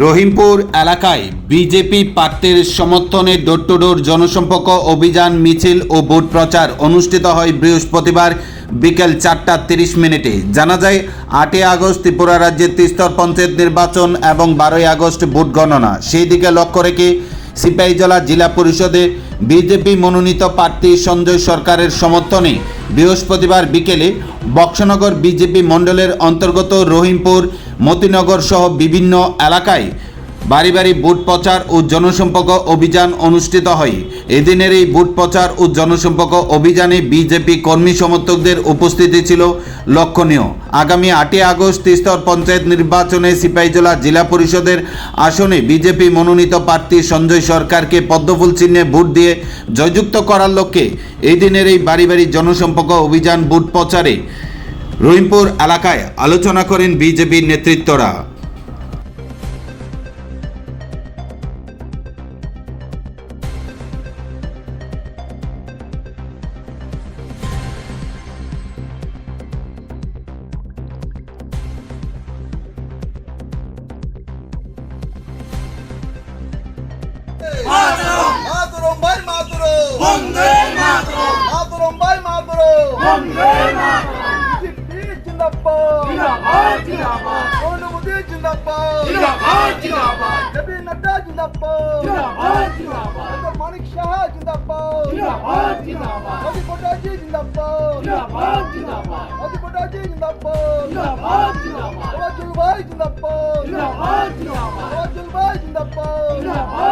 রহিমপুর এলাকায় বিজেপি প্রার্থীর সমর্থনে ডোর টু ডোর জনসম্পর্ক অভিযান, মিছিল ও ভোট প্রচার অনুষ্ঠিত হয় বৃহস্পতিবার বিকেল চারটা তিরিশ মিনিটে। জানা যায়, আটই আগস্ট ত্রিপুরা রাজ্যের তিস্তর পঞ্চায়েত নির্বাচন এবং বারোই আগস্ট ভোট গণনা। সেই দিকে লক্ষ্য রেখে সিপাহীজলা জেলা পরিষদে বিজেপি মনোনীত প্রার্থী সঞ্জয় সরকারের সমর্থনে বৃহস্পতিবার বিকেলে বক্সনগর বিজেপি মণ্ডলের অন্তর্গত রহিমপুর, মতিনগর সহ বিভিন্ন এলাকায় বাড়ি বাড়ি বুট প্রচার ও জনসম্পর্ক অভিযান অনুষ্ঠিত হয়। এদিনের এই বুট প্রচার ও জনসম্পর্ক অভিযানে বিজেপি কর্মী সমর্থকদের উপস্থিতি ছিল লক্ষণীয়। আগামী আটই আগস্ট তিস্তর পঞ্চায়েত নির্বাচনে সিপাহীজলা জেলা পরিষদের আসনে বিজেপি মনোনীত প্রার্থী সঞ্জয় সরকারকে পদ্মফুল চিহ্নে ভোট দিয়ে জয়যুক্ত করার লক্ষ্যে এই দিনের এই বাড়ি বাড়ি জনসম্পর্ক অভিযান বুট প্রচারে রহিমপুর এলাকায় আলোচনা করেন বিজেপির নেতৃত্বরা। You're a bad, you're a bad, you're a bad, you're a bad, you're a bad, you're a bad, you're a bad, you're a bad, you're a bad, you're a bad, you're a bad, you're a bad, you're a bad, you're a bad, you're a bad, you're a bad, you're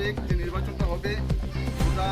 তারিখ যে নির্বাচনটা হবে ওটা